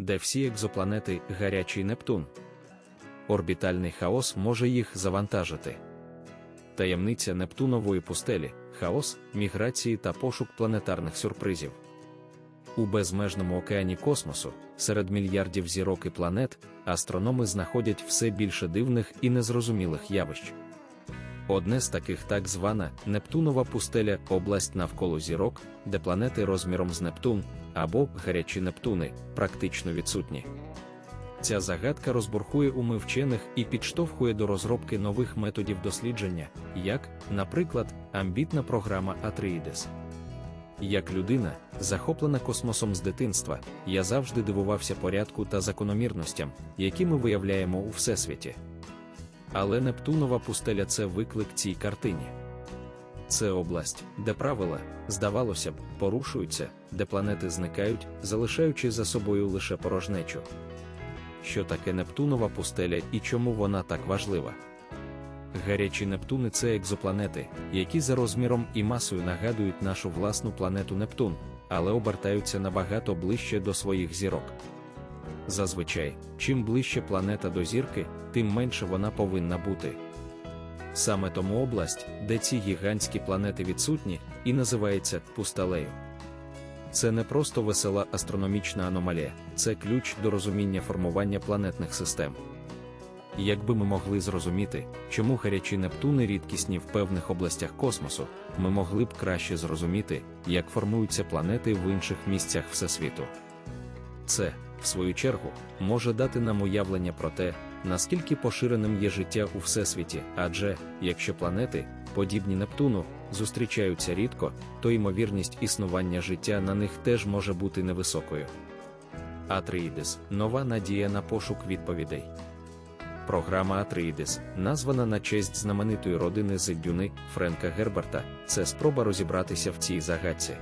де всі екзопланети гарячий Нептун. Орбітальний хаос може їх завантажити. Таємниця Нептунової пустелі, хаос, міграції та пошук планетарних сюрпризів. У безмежному океані космосу, серед мільярдів зірок і планет, астрономи знаходять все більше дивних і незрозумілих явищ. Одне з таких так звана Нептунова пустеля область навколо зірок, де планети розміром з Нептун або гарячі Нептуни практично відсутні. Ця загадка розбурхує уми вчених і підштовхує до розробки нових методів дослідження, як, наприклад, амбітна програма Атреїдес. Як людина, захоплена космосом з дитинства, я завжди дивувався порядку та закономірностям, які ми виявляємо у всесвіті. Але Нептунова пустеля це виклик цій картині. Це область, де правила, здавалося б, порушуються, де планети зникають, залишаючи за собою лише порожнечу. Що таке Нептунова пустеля і чому вона так важлива? Гарячі Нептуни це екзопланети, які за розміром і масою нагадують нашу власну планету Нептун, але обертаються набагато ближче до своїх зірок. Зазвичай, чим ближче планета до зірки, тим менше вона повинна бути. Саме тому область, де ці гігантські планети відсутні, і називається пустелею. Це не просто весела астрономічна аномалія, це ключ до розуміння формування планетних систем. Якби ми могли зрозуміти, чому гарячі Нептуни рідкісні в певних областях космосу, ми могли б краще зрозуміти, як формуються планети в інших місцях Всесвіту. Це, в свою чергу, може дати нам уявлення про те, наскільки поширеним є життя у Всесвіті, адже, якщо планети, подібні Нептуну, зустрічаються рідко, то ймовірність існування життя на них теж може бути невисокою. Атреїдес нова надія на пошук відповідей. Програма Атреїдес, названа на честь знаменитої родини Зиддюни Френка Герберта, це спроба розібратися в цій загадці.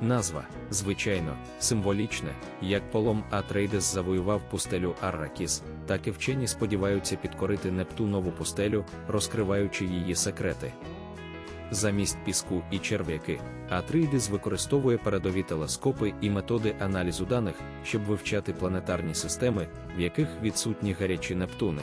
Назва, звичайно, символічна, як полом Атрейдес завоював пустелю Арракіс, так і вчені сподіваються підкорити Нептунову пустелю, розкриваючи її секрети. Замість піску і черв'яки, Атрейдес використовує передові телескопи і методи аналізу даних, щоб вивчати планетарні системи, в яких відсутні гарячі Нептуни.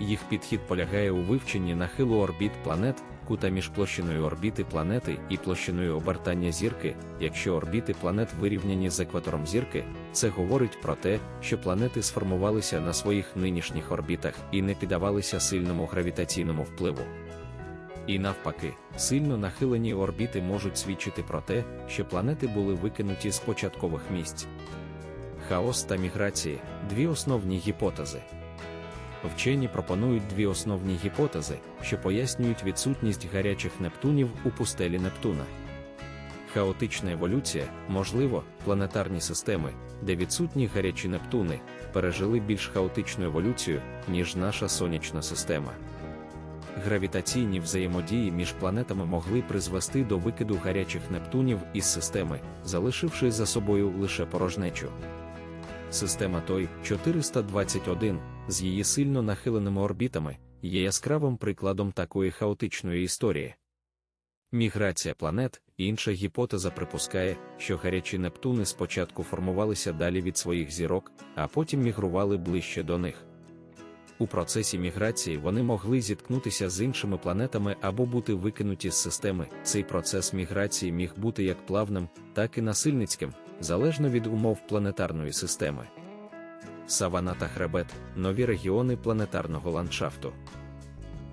Їх підхід полягає у вивченні нахилу орбіт планет, кута між площиною орбіти планети і площиною обертання зірки. Якщо орбіти планет вирівняні з екватором зірки, це говорить про те, що планети сформувалися на своїх нинішніх орбітах і не піддавалися сильному гравітаційному впливу. І навпаки, сильно нахилені орбіти можуть свідчити про те, що планети були викинуті з початкових місць. Хаос та міграції дві основні гіпотези. Вчені пропонують дві основні гіпотези, що пояснюють відсутність гарячих Нептунів у пустелі Нептуна. Хаотична еволюція, можливо, планетарні системи, де відсутні гарячі Нептуни, пережили більш хаотичну еволюцію, ніж наша сонячна система. Гравітаційні взаємодії між планетами могли призвести до викиду гарячих Нептунів із системи, залишивши за собою лише порожнечу. Система той 421 з її сильно нахиленими орбітами є яскравим прикладом такої хаотичної історії. Міграція планет, інша гіпотеза припускає, що гарячі Нептуни спочатку формувалися далі від своїх зірок, а потім мігрували ближче до них. У процесі міграції вони могли зіткнутися з іншими планетами або бути викинуті з системи. Цей процес міграції міг бути як плавним, так і насильницьким, залежно від умов планетарної системи. Савана та хребет нові регіони планетарного ландшафту.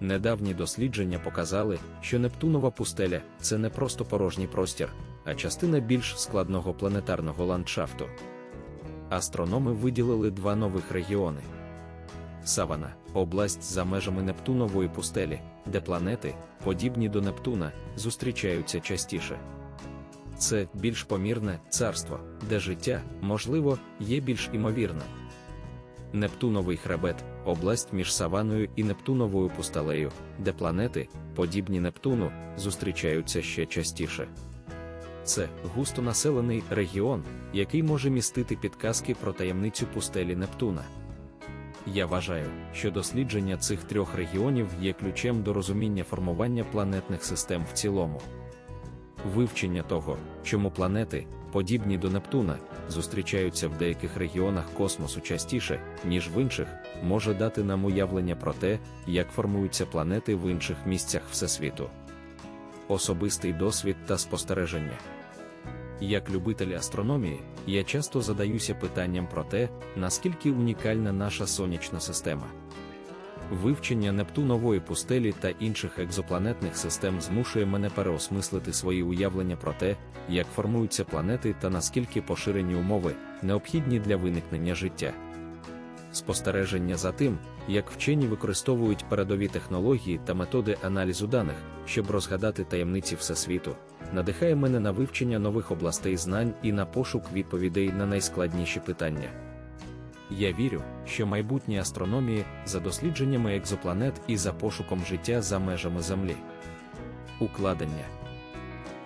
Недавні дослідження показали, що Нептунова пустеля це не просто порожній простір, а частина більш складного планетарного ландшафту. Астрономи виділили два нових регіони. Савана область за межами Нептунової пустелі, де планети, подібні до Нептуна, зустрічаються частіше. Це більш помірне царство, де життя, можливо, є більш імовірним. Нептуновий хребет область між Саваною і Нептуновою пустелею, де планети, подібні Нептуну, зустрічаються ще частіше. Це густонаселений регіон, який може містити підказки про таємницю пустелі Нептуна. Я вважаю, що дослідження цих трьох регіонів є ключем до розуміння формування планетних систем в цілому. Вивчення того, чому планети, подібні до Нептуна, зустрічаються в деяких регіонах космосу частіше, ніж в інших, може дати нам уявлення про те, як формуються планети в інших місцях Всесвіту. Особистий досвід та спостереження. Як любитель астрономії, я часто задаюся питанням про те, наскільки унікальна наша сонячна система. Вивчення Нептунової пустелі та інших екзопланетних систем змушує мене переосмислити свої уявлення про те, як формуються планети та наскільки поширені умови, необхідні для виникнення життя. Спостереження за тим, як вчені використовують передові технології та методи аналізу даних, щоб розгадати таємниці Всесвіту, надихає мене на вивчення нових областей знань і на пошук відповідей на найскладніші питання. Я вірю, що майбутнє астрономії за дослідженнями екзопланет і за пошуком життя за межами Землі. Укладення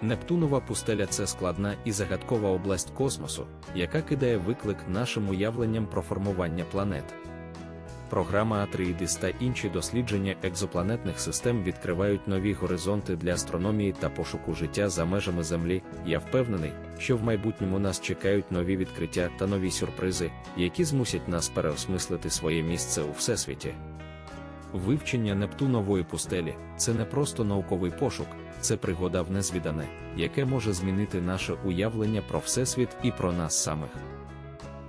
Нептунова пустеля це складна і загадкова область космосу, яка кидає виклик нашим уявленням про формування планет. Програма Атреїдис та інші дослідження екзопланетних систем відкривають нові горизонти для астрономії та пошуку життя за межами Землі. Я впевнений, що в майбутньому нас чекають нові відкриття та нові сюрпризи, які змусять нас переосмислити своє місце у всесвіті. Вивчення Нептунової пустелі це не просто науковий пошук, це пригода в незвідане, яке може змінити наше уявлення про всесвіт і про нас самих.